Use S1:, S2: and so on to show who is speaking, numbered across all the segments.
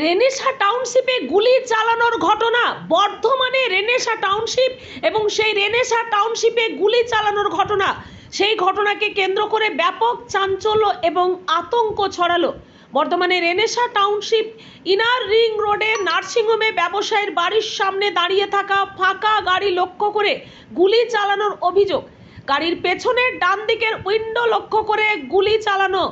S1: Renaissance টাউনশিপে গুলি চালানোর ঘটনা, বর্ধমানে রেনেসা টাউনশিপ এবং সেই রেনেসা টাউনশিপে গুলি চালানোর ঘটনা, সেই ঘটনাকে কেন্দ্র করে ব্যাপক চাঞ্চল্য এবং আতঙ্ক ছড়ালো। বর্তমানে রেনেসা টাউনশিপ ইনার রিং রোডে নার্সিংহোমে ব্যবসায়ীর বাড়ির সামনে দাঁড়িয়ে থাকা ফাঁকা গাড়ি লক্ষ্য করে গুলি চালানোর অভিযোগ। গাড়ির পেছনের ডান দিকের উইন্ডো লক্ষ্য করে গুলি চালানো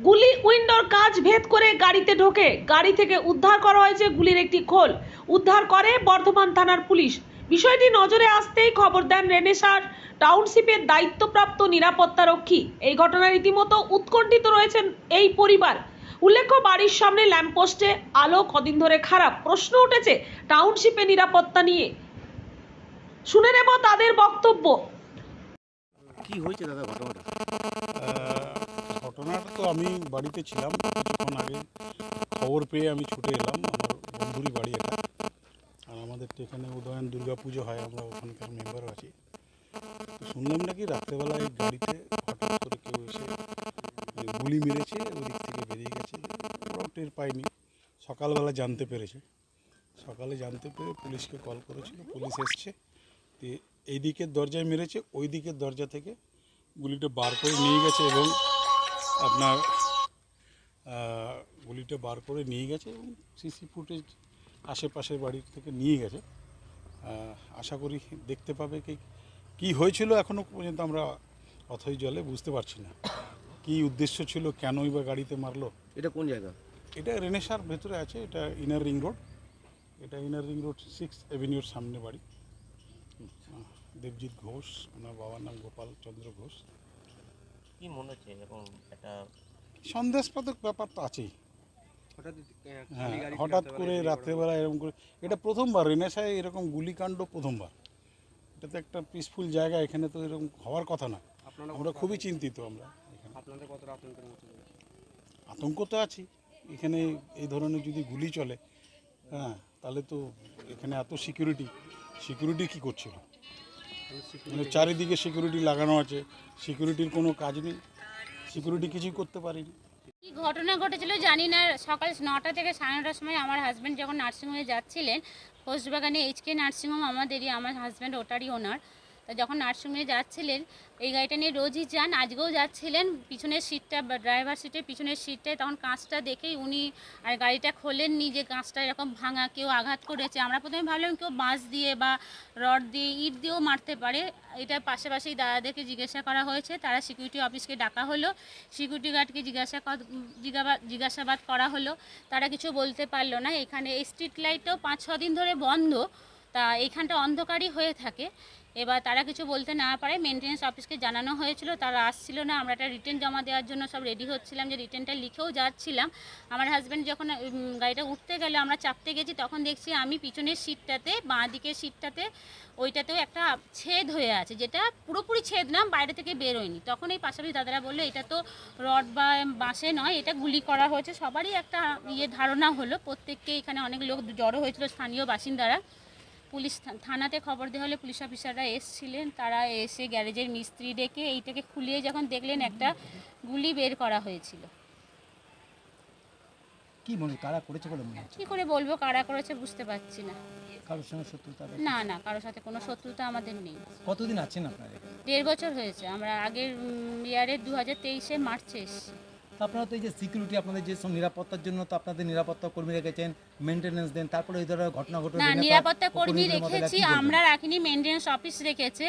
S1: গুলি উইন্ডোর কাজ ভেদ করে গাড়িতে ঢোকে। গাড়ি থেকে উদ্ধার করা হয়েছে গুলির একটি খোল। উদ্ধার করে বর্ধমান থানার পুলিশ। বিষয়টি নজরে আসতেই খবর দেন রেনেসার টাউনশিপের দায়িত্বপ্রাপ্ত নিরাপত্তারক্ষী। এই ঘটনার রীতিমতো উৎকণ্ঠিত রয়েছেন এই পরিবার। উল্লেখ্য, বাড়ির সামনে ল্যাম্পপোস্টে আলো কদিন ধরে খারাপ। প্রশ্ন উঠেছে টাউনশিপে নিরাপত্তা নিয়ে। শুনে নেব তাদের বক্তব্য।
S2: কি হয়েছে দাদা ঘটনাটা?
S3: ঘটনাটা তো আমি বাড়িতে ছিলাম। কিছুক্ষণ আগে খবর পেয়ে আমি ছুটে এলাম। আমার বন্ধুরই বাড়ি এটা। আর আমাদের তো এখানে উদয়ন দুর্গা পুজো হয়, আমরা ওখানকার মেম্বার আছি। তো শুনলাম নাকি রাত্রেবেলায় গাড়িতে হঠাৎ করে কেউ এসে গুলি মেরেছে ওই দিক থেকে বেরিয়ে গেছে। ওরাও টের পায়নি। সকালবেলা জানতে পেরেছে। সকালে জানতে পেরে পুলিশকে কল করেছিল। পুলিশ এসছে। এই দিকের দরজায় মেরেছে ওই দিকের দরজা থেকে গুলিটা বার করে নিয়ে গেছে এবং আপনার গুলিটা বার করে নিয়ে গেছে এবং সিসি ফুটেজ আশেপাশের বাড়ির থেকে নিয়ে গেছে। আশা করি দেখতে পাবে কি কী হয়েছিল এখনও পর্যন্ত আমরা অথই জলে বুঝতে পারছি না। কী উদ্দেশ্য ছিল কেনই বা গাড়িতে মারলো?
S2: এটা কোন জায়গা?
S3: এটা রেনেসার ভেতরে আছে এটা ইনার রিং রোড এটা ইনার রিং রোড সিক্স অ্যাভিনিউর সামনে বাড়ি। দেবজিৎ ঘোষ ওনার বাবার নাম গোপাল চন্দ্র ঘোষ।
S4: কি মনে হচ্ছে? এরকম একটা
S3: সন্দেশপাতক ব্যাপার তো আছেই। হ্যাঁ হঠাৎ করে রাত্রেবেলা এরকম করে এটা প্রথমবার রেনেসায় এরকম গুলিকাণ্ড প্রথমবার। এটা তো একটা পিসফুল জায়গা এখানে তো এরকম হওয়ার কথা না। আমরা খুবই চিন্তিত আমরা
S5: আপনাদের কতটা আতঙ্কের মধ্যে
S3: আতঙ্ক তো আছি এখানে এই ধরনের যদি গুলি চলে হ্যাঁ তাহলে তো এখানে এত সিকিউরিটি সিকিউরিটি কি করছিল? মানে চারিদিকে সিকিউরিটি লাগানো আছে। সিকিউরিটির কোনো কাজ নেই। সিকিউরিটি কিছুই করতে পারিনি।
S6: কি ঘটনা ঘটেছিল জানি না। সকাল নটা থেকে সাড়ে নটার সময় আমার হাজব্যান্ড যখন নার্সিংহোমে যাচ্ছিলেন পোস্টবাগানে এইচকে নার্সিংহোম আমাদেরই আমার হাজব্যান্ড ওটারই ওনার যখন নার্সিংহোমে যাচ্ছিলেন, এই গাড়িটা নিয়ে রোজই যান। আজকেও যাচ্ছিলেন, পিছনের সিটটা ড্রাইভার সিটের পিছনের সিটটায় তখন কাঁচটা দেখেই উনি আর গাড়িটা খোলেননি যে কাঁচটা এরকম ভাঙা, কেউ আঘাত করেছে। আমরা প্রথমে ভাবলাম কেউ বাঁশ দিয়ে বা রড দিয়ে, ইট দিয়েও মারতে পারে। এটা পাশাপাশি দাদাদেরকে জিজ্ঞাসা করা হয়েছে, তারা সিকিউরিটি অফিসকে ডাকা হলো। সিকিউরিটি গার্ডকে জিজ্ঞাসা জিজ্ঞাসাবাদ করা হলো। তারা কিছু বলতে পারল না। এখানে স্ট্রিট লাইটটাও পাঁচ ছ দিন ধরে বন্ধ। তা এইখানটা অন্ধকারই হয়ে থাকে। এবার তারা কিছু বলতে না পারে মেনটেন্যান্স অফিসকে জানানো হয়েছিল। তারা আসছিল না। আমরা একটা রিটার্ন জমা দেওয়ার জন্য সব রেডি হচ্ছিলাম যে রিটার্নটা লিখেও যাচ্ছিলাম। আমার হাজব্যান্ড যখন গাড়িটা উঠতে গেলে, আমরা চাপতে গেছি, তখন দেখছি আমি পিছনের সিটটাতে বাঁ দিকের সিটটাতে ওইটাতেও একটা ছেদ হয়ে আছে, যেটা পুরোপুরি ছেদ না, বাইরে থেকে বেরোয়নি তখন এই পাশাপাশি দাদারা বলল, এটা তো রড বা বাঁশে নয়, এটা গুলি করা হয়েছে। সবারই একটা ইয়ে ধারণা হলো। প্রত্যেককে এখানে অনেক লোক জড়ো হয়েছিল, স্থানীয় বাসিন্দারা। পুলিশ থানাতে খবর দেওয়া হলে পুলিশ অফিসাররা এসছিলেন। তারা এসে গ্যারেজের মিস্ত্রি ডেকে এইটাকে খুলিয়ে যখন দেখলেন একটা গুলি বের করা হয়েছিল।
S5: কি মনে কারা করেছে বলে মনে
S6: কি করে বলব কারা করেছে বুঝতে পারছি না।
S5: কারোর সঙ্গে শত্রুতা
S6: না না কারোর সাথে কোনো শত্রুতা আমাদের নেই।
S5: কতদিন আছেন আপনারা
S6: দেড় বছর হয়েছে আমরা আগের ইয়ারে দু হাজার তেইশে মার্চে এসেছি।
S5: আপনারা তো এই যে সিকিউরিটি আপনাদের যে নিরাপত্তার জন্য তো আপনাদের নিরাপত্তা কর্মী রেখেছেন মেনটেনেন্স দেন তারপরে এই ধরনের ঘটনা ঘটে
S6: না নিরাপত্তা কর্মী রেখেছি আমরা রাখিনি মেনটেন্যান্স অফিস রেখেছে।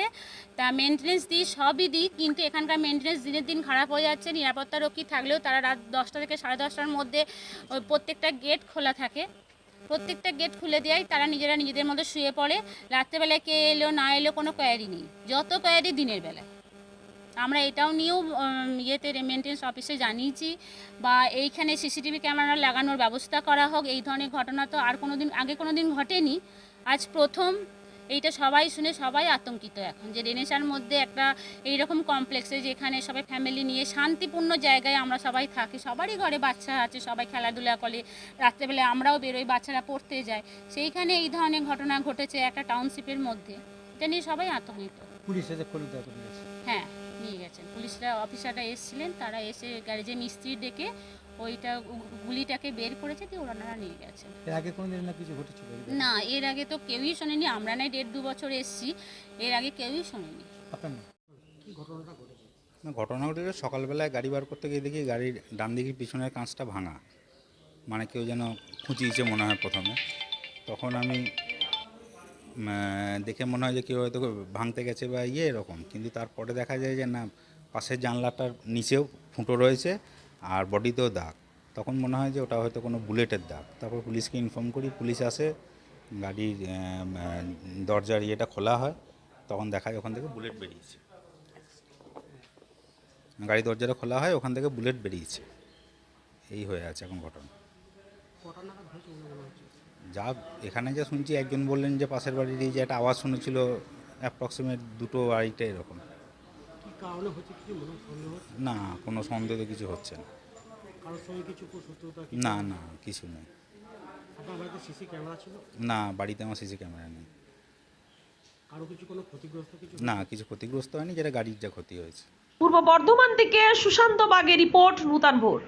S6: তা মেনটেন্যান্স দিই সবই দিই কিন্তু এখানকার মেনটেন্যান্স দিনের দিন খারাপ হয়ে যাচ্ছে নিরাপত্তা রক্ষী থাকলেও তারা রাত দশটা থেকে সাড়ে দশটার মধ্যে ওই প্রত্যেকটা গেট খোলা থাকে। প্রত্যেকটা গেট খুলে দেয় তারা নিজেরা নিজেদের মধ্যে শুয়ে পড়ে। রাত্রেবেলায় কে এলো না এলো কোনো কোয়ারি নেই। যত কোয়ারি দিনের বেলায়। আমরা এটাও নিয়েও ইয়েতে মেনটেন্স অফিসে জানিয়েছি বা এইখানে সিসিটিভি ক্যামেরা লাগানোর ব্যবস্থা করা হোক। এই ধরনের ঘটনা তো আর কোনো দিন আগে কোনো দিন ঘটেনি। আজ প্রথম এইটা সবাই শুনে সবাই আতঙ্কিত এখন যে রেনেসার মধ্যে একটা এইরকম কমপ্লেক্সে যেখানে সবাই ফ্যামিলি নিয়ে শান্তিপূর্ণ জায়গায় আমরা সবাই থাকি সবারই ঘরে বাচ্চা আছে সবাই খেলাধুলা করে। রাত্রেবেলায় আমরাও বেরোই বাচ্চারা পড়তে যায়। সেইখানে এই ধরনের ঘটনা ঘটেছে একটা টাউনশিপের মধ্যে। এটা নিয়ে সবাই আতঙ্কিত।
S5: পুলিশ
S6: হ্যাঁ। নিয়ে গেছেন। পুলিশরা অফিসাররা এসেছিলেন তারা এসে গ্যারেজে মিস্ত্রি ডেকে ওইটা গুলিটাকে বের করেছে দিয়ে ওনারা নিয়ে গেছে
S5: এর আগে কোনো দিন না কিছু ঘটেছিল
S6: না এর আগে তো কেউই শোনেনি আমরা নাই দেড় দু বছর এসছি। এর আগে কেউই শোনেনি
S5: আপনার নাম?
S7: না ঘটনা ঘটেছে সকালবেলায় গাড়ি বার করতে গিয়ে দেখি গাড়ির ডান দিকের পিছনের কাঁচটা ভাঙা। মানে কেউ যেন খুঁচিয়েছে মনে হয় প্রথমে। তখন আমি দেখে মনে হয় যে কেউ হয়তো ভাঙতে গেছে বা ইয়ে এরকম। কিন্তু তারপরে দেখা যায় যে না, পাশের জানলাটার নিচেও ফুটো রয়েছে আর বডিতেও দাগ। তখন মনে হয় যে ওটা হয়তো কোনো বুলেটের দাগ। তারপর পুলিশকে ইনফর্ম করি, পুলিশ আসে, গাড়ির দরজার ইয়েটা খোলা হয়। তখন দেখা যায় ওখান থেকে বুলেট বেরিয়েছে। গাড়ি দরজাটা খোলা হয়, ওখান থেকে বুলেট বেরিয়েছে। এই হয়ে আছে এখন ঘটনা। যা এখানে যা শুনছি একজন বললেন যে পাশের বাড়ির এই যে একটা আওয়াজ শুনেছিল অ্যাপ্রক্সিমেট দুটো বাড়িটা এরকম। না কোনো সন্দেহ তো কিছু হচ্ছে না। না না কিছু নেই। না বাড়িতে আমার সিসি ক্যামেরা নেই। না কিছু ক্ষতিগ্রস্ত হয়নি যেটা গাড়ির যা ক্ষতি হয়েছে।
S1: পূর্ব বর্ধমান থেকে সুশান্ত বাগের রিপোর্ট নূতন ভোর।